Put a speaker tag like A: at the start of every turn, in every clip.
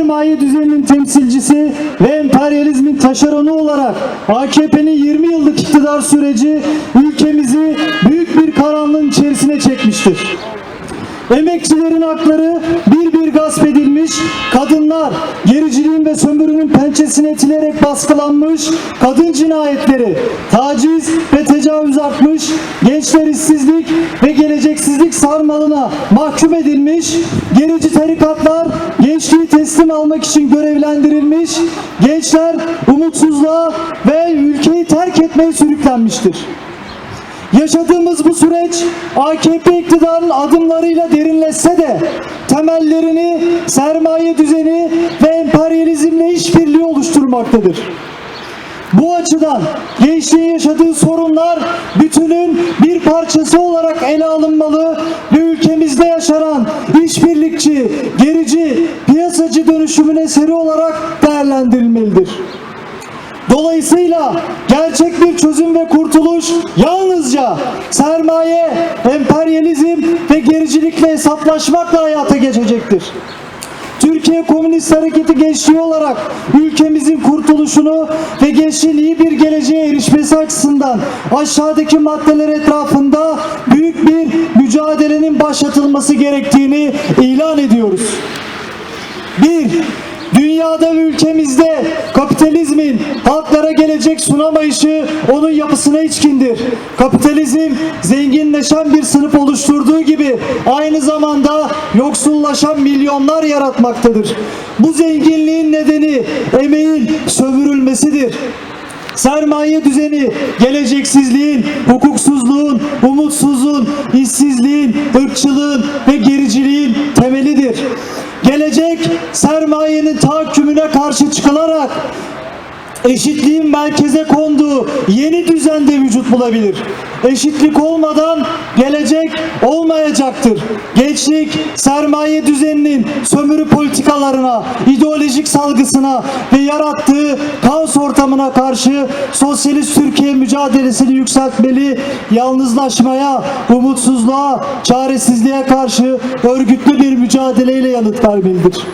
A: Sermaye düzeninin temsilcisi ve emperyalizmin taşeronu olarak AKP'nin 20 yıllık iktidar süreci ülkemizi büyük bir karanlığın içerisine çekmiştir. Emekçilerin hakları bir bir gasp edilmiş, kadınlar gericiliğin ve sömürünün pençesine itilerek baskılanmış, kadın cinayetleri, taciz ve tecavüz artmış, gençler işsizlik ve geleceksizlik sarmalına mahkum edilmiş, gerici tarikatlar gençliği teslim almak için görevlendirilmiş, gençler umutsuzluğa ve ülkeyi terk etmeye sürüklenmiştir. Yaşadığımız bu süreç AKP iktidarının adımlarıyla derinleşse de temellerini sermaye düzeni ve emperyalizmle işbirliği oluşturmaktadır. Bu açıdan gençliğin yaşadığı sorunlar bütünün bir parçası olarak ele alınmalı ve ülkemizde yaşanan işbirlikçi, gerici, piyasacı dönüşümün eseri olarak değerlendirilmelidir. Dolayısıyla gerçek bir çözüm ve kurtuluş yalnızca sermaye, emperyalizm ve gericilikle hesaplaşmakla hayata geçecektir. Türkiye Komünist Hareketi gençliği olarak ülkemizin kurtuluşunu ve gençliğin iyi bir geleceğe erişmesi açısından aşağıdaki maddeler etrafında büyük bir mücadelenin başlatılması gerektiğini ilan ediyoruz. 1. Dünyada ve ülkemizde kapitalizmin halklara gelecek sunamayışı onun yapısına içkindir. Kapitalizm zenginleşen bir sınıf oluşturduğu gibi aynı zamanda yoksullaşan milyonlar yaratmaktadır. Bu zenginliğin nedeni emeğin sömürülmesidir. Sermaye düzeni geleceksizliğin, hukuksuzluğun, umutsuzluğun, işsizliğin, ırkçılığın ve gericiliğin temelidir. Gelecek sermayenin tahakkümüne karşı çıkılarak eşitliğin merkeze konduğu yeni düzende vücut bulabilir. Eşitlik olmadan gelecek olmayacaktır. Gençlik sermaye düzeninin sömürü politikalarına, ideolojik salgısına ve yarattığı kaos ortamına karşı sosyalist Türkiye mücadelesini yükseltmeli, yalnızlaşmaya, umutsuzluğa, çaresizliğe karşı örgütlü bir mücadeleyle yanıt vermelidir.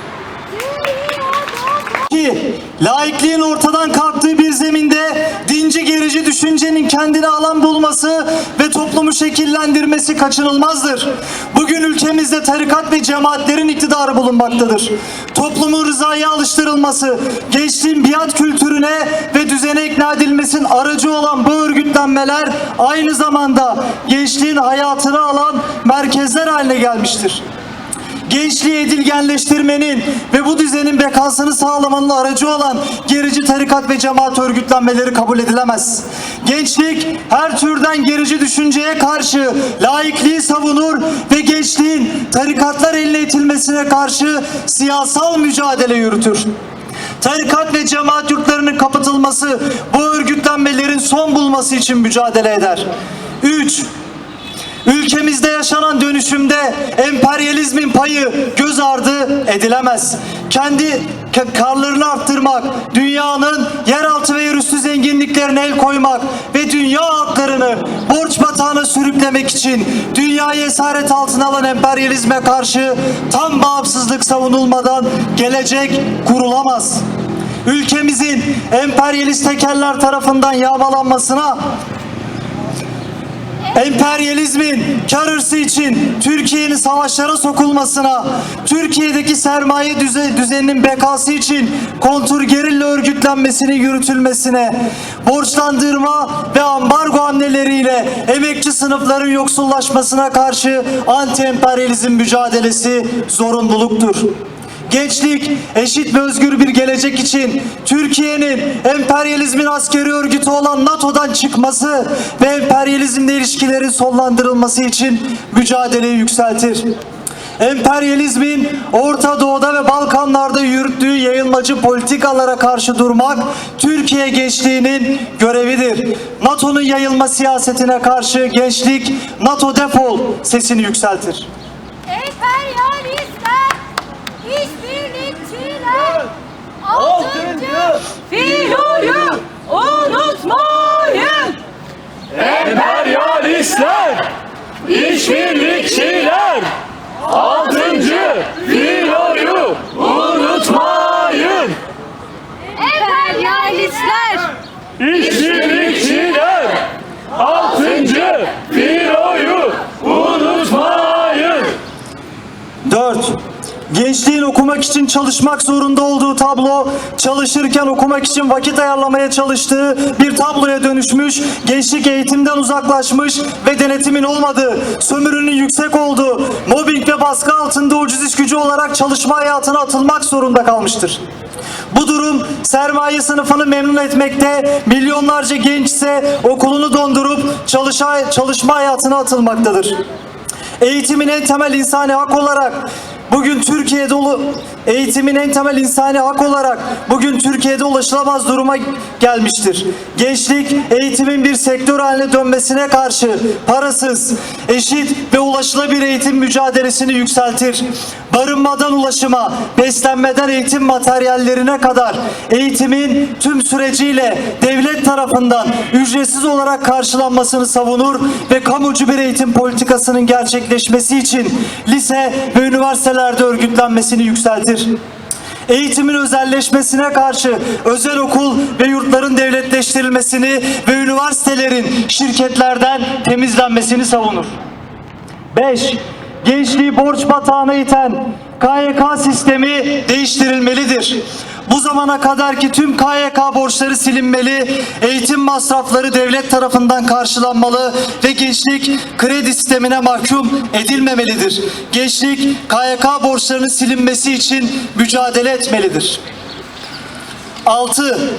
A: Ki laikliğin ortadan kalktığı bir zeminde dinci gerici düşüncenin kendine alan bulması ve toplumu şekillendirmesi kaçınılmazdır. Bugün ülkemizde tarikat ve cemaatlerin iktidarı bulunmaktadır. Toplumun rızaya alıştırılması, gençliğin biat kültürüne ve düzene ikna edilmesinin aracı olan bu örgütlenmeler aynı zamanda gençliğin hayatını alan merkezler haline gelmiştir gençliği edilgenleştirmenin ve bu düzenin bekasını sağlamanın aracı olan gerici tarikat ve cemaat örgütlenmeleri kabul edilemez. Gençlik her türden gerici düşünceye karşı laikliği savunur ve gençliğin tarikatlar eline itilmesine karşı siyasal mücadele yürütür. Tarikat ve cemaat yurtlarının kapatılması, bu örgütlenmelerin son bulması için mücadele eder. 3. Ülkemizde yaşanan dönüşümde emperyalizmin payı göz ardı edilemez. Kendi ka- karlarını arttırmak, dünyanın yeraltı ve yerüstü zenginliklerine el koymak ve dünya halklarını borç batağına sürüklemek için dünyayı esaret altına alan emperyalizme karşı tam bağımsızlık savunulmadan gelecek kurulamaz ülkemizin emperyalist tekerler tarafından yağmalanmasına emperyalizmin kar hırsı için Türkiye'nin savaşlara sokulmasına, Türkiye'deki sermaye düze- düzeninin bekası için kontur gerilla örgütlenmesinin yürütülmesine, borçlandırma ve ambargo hamleleriyle emekçi sınıfların yoksullaşmasına karşı anti-emperyalizm mücadelesi zorunluluktur. Gençlik, eşit ve özgür bir gelecek için Türkiye'nin emperyalizmin askeri örgütü olan NATO'dan çıkması ve emperyalizmle ilişkilerin sonlandırılması için mücadeleyi yükseltir. Emperyalizmin Orta Doğu'da ve Balkanlarda yürüttüğü yayılmacı politikalara karşı durmak Türkiye gençliğinin görevidir. NATO'nun yayılma siyasetine karşı gençlik NATO defol sesini yükseltir.
B: Emperyalistler, komünistler, işbirlikçiler, altıncı filoyu unutmayın.
C: Emperyalistler, işbirlikçiler, altıncı filoyu unutmayın.
A: Dört, Gençliğin okumak için çalışmak zorunda olduğu tablo, çalışırken okumak için vakit ayarlamaya çalıştığı bir tabloya dönüşmüş, gençlik eğitimden uzaklaşmış ve denetimin olmadığı, sömürünün yüksek olduğu, mobbing ve baskı altında ucuz iş gücü olarak çalışma hayatına atılmak zorunda kalmıştır. Bu durum sermaye sınıfını memnun etmekte, milyonlarca genç ise okulunu dondurup çalışa, çalışma hayatına atılmaktadır. Eğitimin en temel insani hak olarak bugün Türkiye'de ulu- eğitimin en temel insani hak olarak bugün Türkiye'de ulaşılamaz duruma gelmiştir. Gençlik eğitimin bir sektör haline dönmesine karşı parasız, eşit ve ulaşılabilir eğitim mücadelesini yükseltir. Barınmadan ulaşıma, beslenmeden eğitim materyallerine kadar eğitimin tüm süreciyle devlet tarafından ücretsiz olarak karşılanmasını savunur ve kamucu bir eğitim politikasının gerçekleşmesi için lise ve üniversitelerde örgütlenmesini yükseltir. Eğitimin özelleşmesine karşı özel okul ve yurtların devletleştirilmesini ve üniversitelerin şirketlerden temizlenmesini savunur. 5. Gençliği borç batağına iten KYK sistemi değiştirilmelidir. Bu zamana kadarki tüm KYK borçları silinmeli, eğitim masrafları devlet tarafından karşılanmalı ve gençlik kredi sistemine mahkum edilmemelidir. Gençlik KYK borçlarının silinmesi için mücadele etmelidir. 6.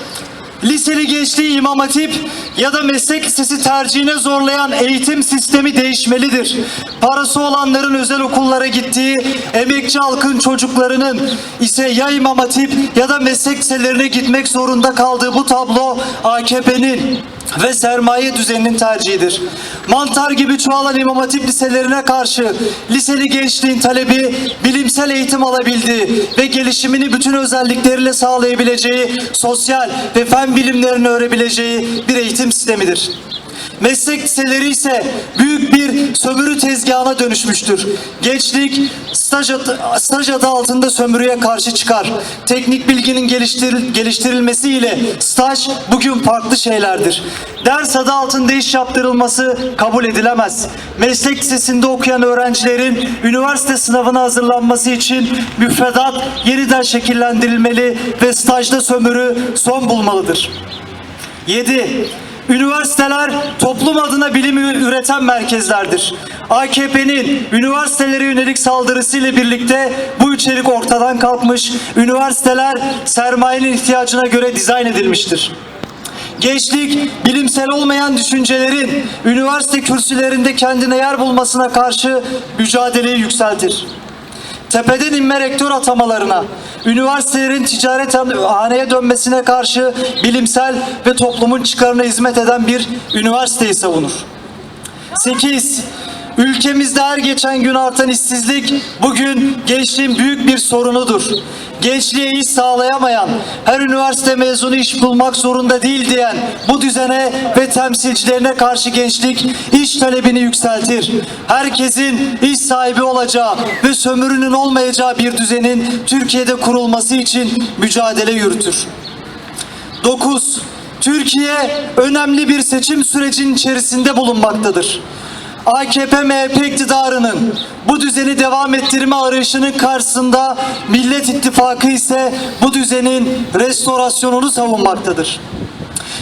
A: Liseli gençliği imam hatip ya da meslek lisesi tercihine zorlayan eğitim sistemi değişmelidir. Parası olanların özel okullara gittiği, emekçi halkın çocuklarının ise ya imam hatip ya da meslek liselerine gitmek zorunda kaldığı bu tablo AKP'nin ve sermaye düzeninin tercihidir. Mantar gibi çoğalan imam hatip liselerine karşı liseli gençliğin talebi bilimsel eğitim alabildiği ve gelişimini bütün özellikleriyle sağlayabileceği sosyal ve fen bilimlerini öğrenebileceği bir eğitim sistemidir. Meslek liseleri ise büyük bir sömürü tezgahına dönüşmüştür. Gençlik staj adı, staj adı altında sömürüye karşı çıkar. Teknik bilginin geliştiril, geliştirilmesiyle staj bugün farklı şeylerdir. Ders adı altında iş yaptırılması kabul edilemez. Meslek lisesinde okuyan öğrencilerin üniversite sınavına hazırlanması için müfredat yeniden şekillendirilmeli ve stajda sömürü son bulmalıdır. 7. Üniversiteler toplum adına bilim üreten merkezlerdir. AKP'nin üniversitelere yönelik saldırısıyla birlikte bu içerik ortadan kalkmış, üniversiteler sermayenin ihtiyacına göre dizayn edilmiştir. Gençlik, bilimsel olmayan düşüncelerin üniversite kürsülerinde kendine yer bulmasına karşı mücadeleyi yükseltir tepeden inme rektör atamalarına, üniversitelerin ticaret haneye dönmesine karşı bilimsel ve toplumun çıkarına hizmet eden bir üniversiteyi savunur. 8. Ülkemizde her geçen gün artan işsizlik bugün gençliğin büyük bir sorunudur. Gençliğe iş sağlayamayan, her üniversite mezunu iş bulmak zorunda değil diyen bu düzene ve temsilcilerine karşı gençlik iş talebini yükseltir. Herkesin iş sahibi olacağı ve sömürünün olmayacağı bir düzenin Türkiye'de kurulması için mücadele yürütür. 9. Türkiye önemli bir seçim sürecinin içerisinde bulunmaktadır. AKP MHP iktidarının bu düzeni devam ettirme arayışının karşısında Millet İttifakı ise bu düzenin restorasyonunu savunmaktadır.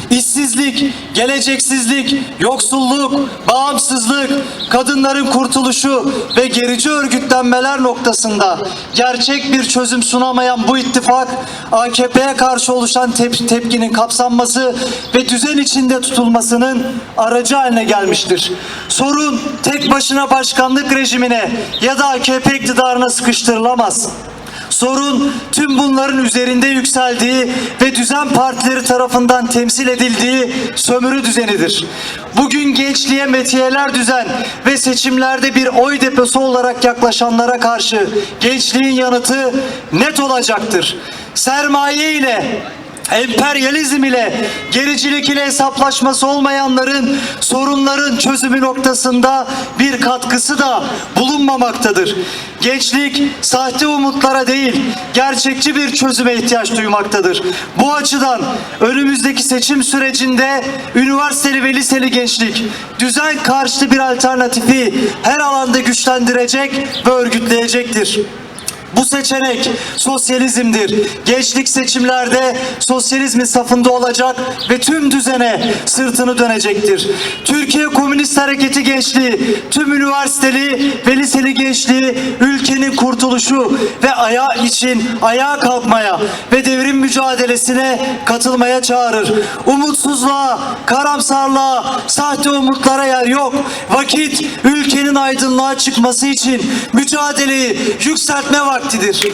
A: İşsizlik, geleceksizlik, yoksulluk, bağımsızlık, kadınların kurtuluşu ve gerici örgütlenmeler noktasında gerçek bir çözüm sunamayan bu ittifak AKP'ye karşı oluşan tep- tepkinin kapsanması ve düzen içinde tutulmasının aracı haline gelmiştir. Sorun tek başına başkanlık rejimine ya da AKP iktidarına sıkıştırılamaz. Sorun tüm bunların üzerinde yükseldiği ve düzen partileri tarafından temsil edildiği sömürü düzenidir. Bugün gençliğe metiyeler düzen ve seçimlerde bir oy deposu olarak yaklaşanlara karşı gençliğin yanıtı net olacaktır. Sermaye ile emperyalizm ile gericilik ile hesaplaşması olmayanların sorunların çözümü noktasında bir katkısı da bulunmamaktadır. Gençlik sahte umutlara değil, gerçekçi bir çözüme ihtiyaç duymaktadır. Bu açıdan önümüzdeki seçim sürecinde üniversiteli ve liseli gençlik düzen karşıtı bir alternatifi her alanda güçlendirecek ve örgütleyecektir. Bu seçenek sosyalizmdir. Gençlik seçimlerde sosyalizmin safında olacak ve tüm düzene sırtını dönecektir. Türkiye Komünist Hareketi gençliği, tüm üniversiteli ve liseli gençliği ülkenin kurtuluşu ve ayağı için ayağa kalkmaya ve devrim mücadelesine katılmaya çağırır. Umutsuzluğa, karamsarlığa, sahte umutlara yer yok. Vakit ülkenin aydınlığa çıkması için mücadeleyi yükseltme vaktidir.